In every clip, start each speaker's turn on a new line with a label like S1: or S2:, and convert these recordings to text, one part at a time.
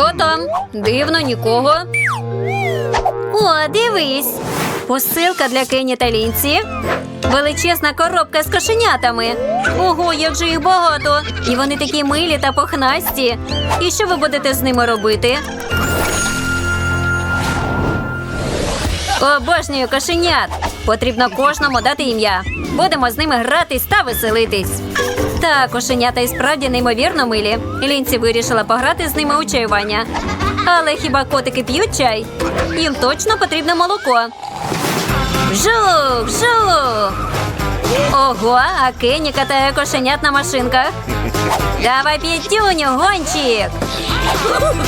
S1: Хто там? Дивно, нікого. О, дивись. Посилка для Кені та Лінці. Величезна коробка з кошенятами. Ого, як же їх багато! І вони такі милі та похнасті. І що ви будете з ними робити? Обожнюю кошенят. Потрібно кожному дати ім'я. Будемо з ними гратись та веселитись. Так, кошенята і справді неймовірно милі. Лінці вирішила пограти з ними у чаювання. Але хіба котики п'ють чай? Їм точно потрібне молоко. Жук, жук. Ого, а Кенні катає кошенят на машинках. Давай п'ятюню, гончик.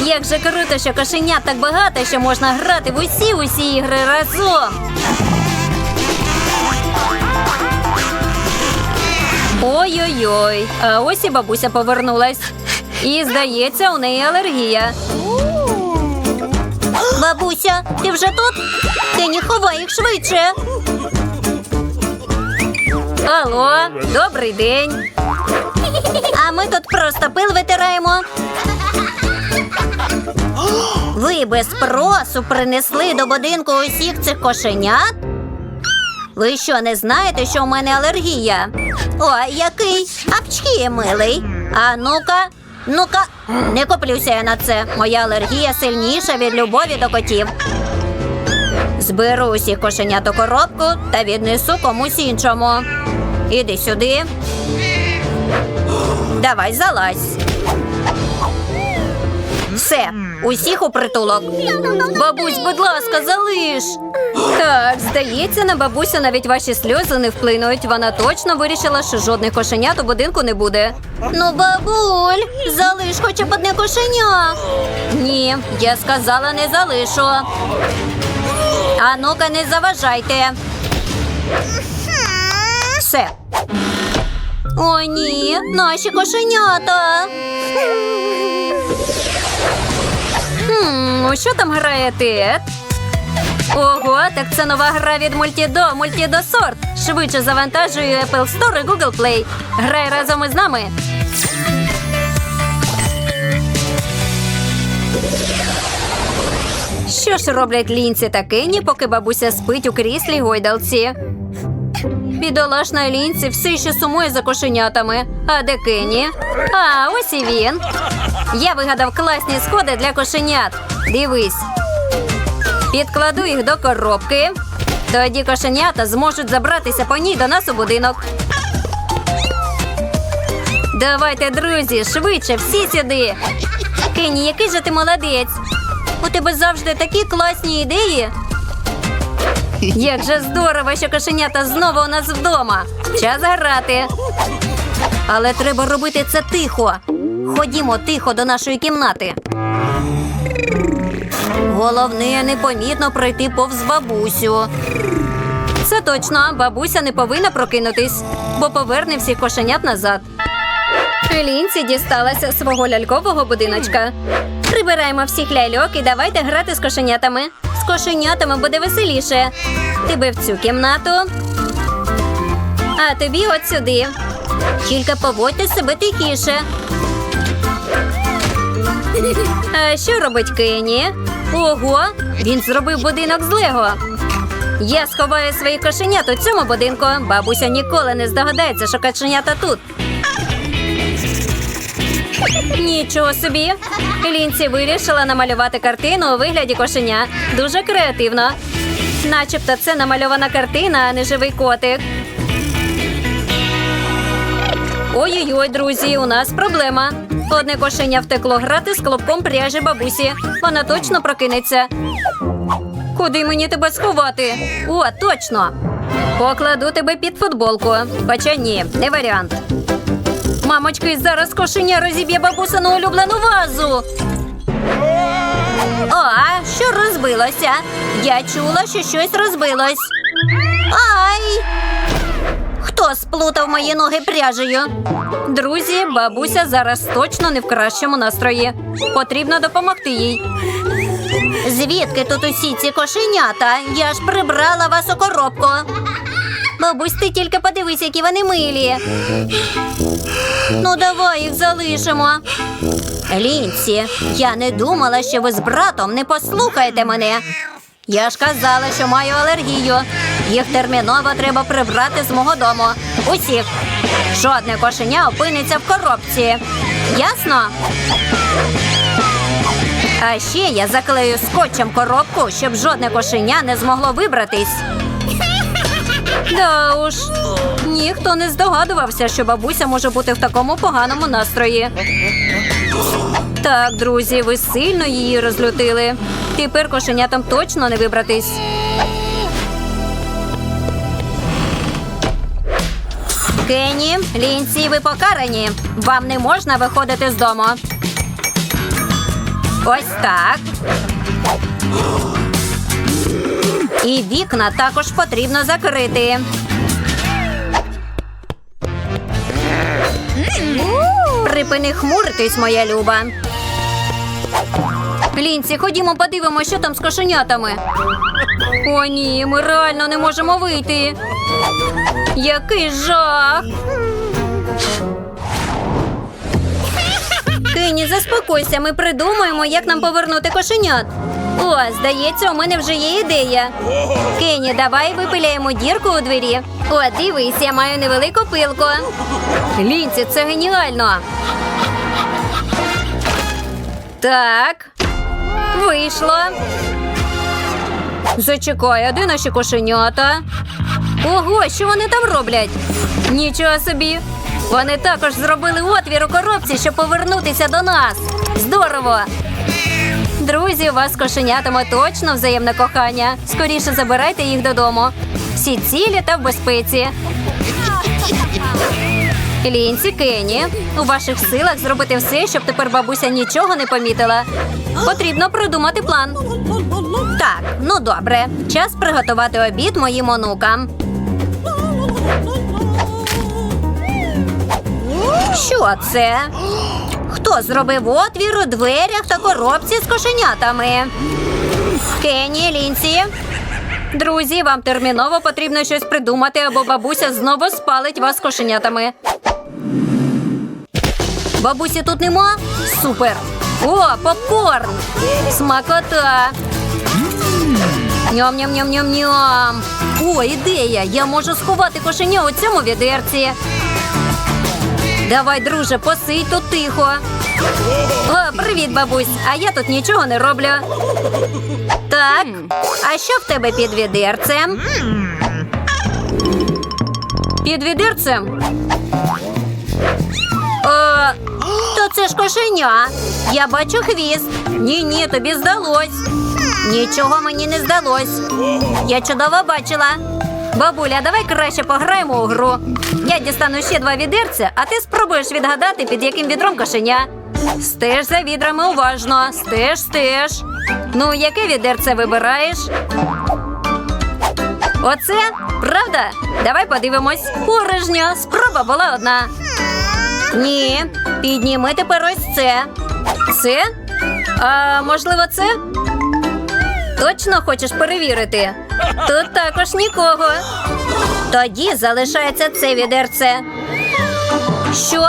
S1: Як же круто, що кошенят так багато, що можна грати в усі усі ігри разом. Ой-ой-ой, а ось і бабуся повернулась. І, здається, у неї алергія. Бабуся, ти вже тут? Кені, ховай їх швидше. Алло, добрий день. А ми тут просто пил витираємо. Ви без спросу принесли до будинку усіх цих кошенят? Ви що, не знаєте, що у мене алергія? О, який апчхі милий. А ну-ка, ну-ка, не коплюся я на це. Моя алергія сильніша від любові до котів. Зберу усіх кошенят у коробку та віднесу комусь іншому. Іди сюди. Давай залазь. Все, усіх у притулок. Бабусь, будь ласка, залиш. Так, здається, на бабусю навіть ваші сльози не вплинуть. Вона точно вирішила, що жодних кошенят у будинку не буде. Ну, бабуль, залиш хоча б одне кошеня. Ні, я сказала, не залишу. А ну-ка, не заважайте. Все. О, ні, наші кошенята. Хм, що там грає Тед? Ого, так це нова гра від Мультідо, Мультідо Сорт. Швидше завантажує Apple Store і Google Play. Грай разом із нами. Що ж роблять лінці та Кенні, поки бабуся спить у кріслі гойдалці? Бідолашна лінці все ще сумує за кошенятами. А де Кенні? А, ось і він. Я вигадав класні сходи для кошенят. Дивись. Підкладу їх до коробки. Тоді кошенята зможуть забратися по ній до нас у будинок. Давайте, друзі, швидше, всі сюди. Кенні, який же ти молодець. У тебе завжди такі класні ідеї. Як же здорово, що кошенята знову у нас вдома. Час грати. Але треба робити це тихо. Ходімо тихо до нашої кімнати. Головне, непомітно пройти повз бабусю. Це точно, бабуся не повинна прокинутись, бо поверне всіх кошенят назад. Лінці дісталася свого лялькового будиночка. Прибираємо всіх ляльок і давайте грати з кошенятами. З кошенятами буде веселіше. Тебе в цю кімнату. А тобі от сюди. Тільки поводьте себе тихіше. А що робить Кенні? Ого, він зробив будинок з Лего. Я сховаю свої кошенят у цьому будинку. Бабуся ніколи не здогадається, що кошенята тут. Нічого собі. Лінці вирішила намалювати картину у вигляді кошеня. Дуже креативно. Начебто це намальована картина, а не живий котик. Ой-ой-ой, друзі, у нас проблема. Одне кошеня втекло грати з клопком пряжі бабусі. Вона точно прокинеться. Куди мені тебе сховати? О, точно. Покладу тебе під футболку. Хоча ні, не варіант. Мамочки, зараз кошеня розіб'є бабусину улюблену вазу. О, а що розбилося? Я чула, що щось розбилось. Ай! Хто сплутав мої ноги пряжею? Друзі, бабуся зараз точно не в кращому настрої. Потрібно допомогти їй. Звідки тут усі ці кошенята? Я ж прибрала вас у коробку. Бабусь, ти тільки подивись, які вони милі. Ну, давай їх залишимо. Лінці, я не думала, що ви з братом не послухаєте мене. Я ж казала, що маю алергію. Їх терміново треба прибрати з мого дому. Усіх. Жодне кошеня опиниться в коробці. Ясно? А ще я заклею скотчем коробку, щоб жодне кошеня не змогло вибратись. Да уж, ніхто не здогадувався, що бабуся може бути в такому поганому настрої. Так, друзі, ви сильно її розлютили. Тепер кошенятам точно не вибратись. Кенні, Лінсі, ви покарані. Вам не можна виходити з дому. Ось так. І вікна також потрібно закрити. Припини хмуритись, моя люба. Лінці, ходімо подивимося, що там з кошенятами. О, ні, ми реально не можемо вийти. Який жах. Кені, заспокойся, ми придумаємо, як нам повернути кошенят. Здається, у мене вже є ідея. Кені, давай випиляємо дірку у двері. О, дивись, я маю невелику пилку. Лінці, це геніально. Так. Вийшло. Зачекай, де наші кошенята? Ого, що вони там роблять? Нічого собі. Вони також зробили отвір у коробці, щоб повернутися до нас. Здорово! Друзі, у вас з точно взаємне кохання. Скоріше забирайте їх додому. Всі цілі та в безпеці. Лінці, Кені, у ваших силах зробити все, щоб тепер бабуся нічого не помітила. Потрібно продумати план. Так, ну добре. Час приготувати обід моїм онукам. Що це? Хто зробив отвір у дверях та коробці з кошенятами? Кені, Лінсі. Друзі, вам терміново потрібно щось придумати, або бабуся знову спалить вас кошенятами. Бабусі тут нема? Супер! О, попкорн! Смакота! Ням-ням-ням-ням-ням! О, ідея! Я можу сховати кошеня у цьому відерці. Давай, друже, посидь тут тихо. О, привіт, бабусь. А я тут нічого не роблю. Так, а що в тебе під відерцем? Під відерцем? Е, то це ж кошеня. Я бачу хвіст. Ні, ні, тобі здалось. Нічого мені не здалось. Я чудово бачила. Бабуля, давай краще пограємо у гру. Я дістану ще два відерця, а ти спробуєш відгадати, під яким відром кошеня. Стеж за відрами уважно. Стеж, стеж. Ну, яке відерце вибираєш? Оце? Правда? Давай подивимось. Порожньо. Спроба була одна. Ні. Підніми тепер ось це. Це? А можливо, це? Точно хочеш перевірити? Тут також нікого. Тоді залишається це відерце. Що?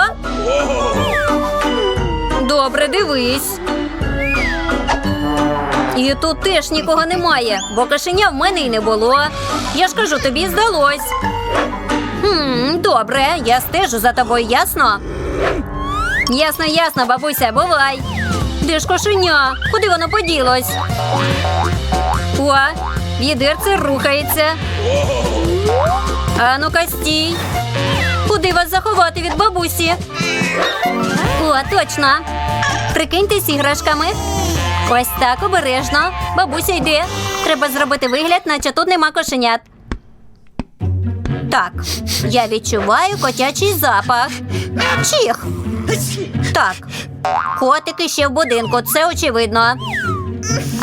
S1: Добре, дивись. І тут теж нікого немає, бо кошеня в мене й не було. Я ж кажу, тобі здалось. Хм, Добре, я стежу за тобою, ясно? Ясно, ясно, бабуся, бувай. Де ж кошеня? Куди воно поділось? О, відерце рухається. А ну-ка, стій. Куди вас заховати від бабусі? О, точно. Прикиньтесь іграшками. Ось так обережно. Бабуся йде. Треба зробити вигляд, наче тут нема кошенят. Так, я відчуваю котячий запах. Чих. Так, котики ще в будинку, це очевидно.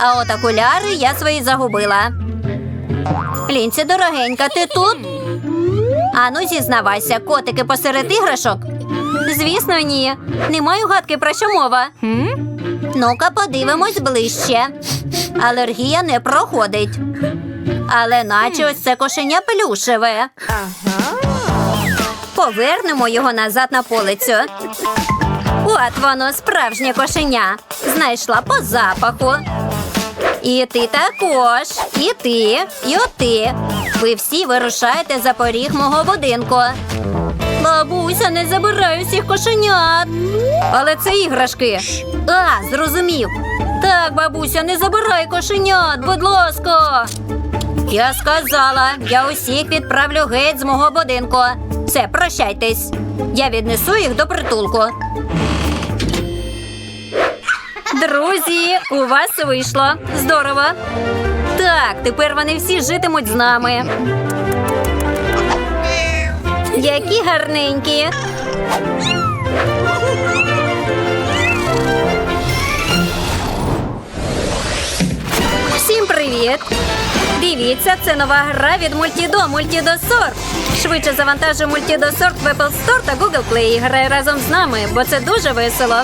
S1: А от окуляри я свої загубила. Лінці, дорогенька, ти тут? Ану, зізнавайся, котики посеред іграшок? Звісно, ні. Не маю гадки про що мова. Ну-ка, подивимось ближче. Алергія не проходить. Але наче ось це кошеня плюшеве. Повернемо його назад на полицю. От воно справжнє кошеня. Знайшла по запаху. І ти також, і ти, і оти. Ви всі вирушаєте за поріг мого будинку. Бабуся, не забирай усіх кошенят. Але це іграшки. А, зрозумів. Так, бабуся, не забирай кошенят, будь ласка. Я сказала, я усіх відправлю геть з мого будинку. Все, прощайтесь. Я віднесу їх до притулку. Друзі, у вас вийшло. Здорово. Так, тепер вони всі житимуть з нами. Які гарненькі. Всім привіт! Дивіться, це нова гра від Мультідо Мультідосорт. Швидше завантажуй Мультідосорт в Apple Store та Google Play і грай разом з нами, бо це дуже весело.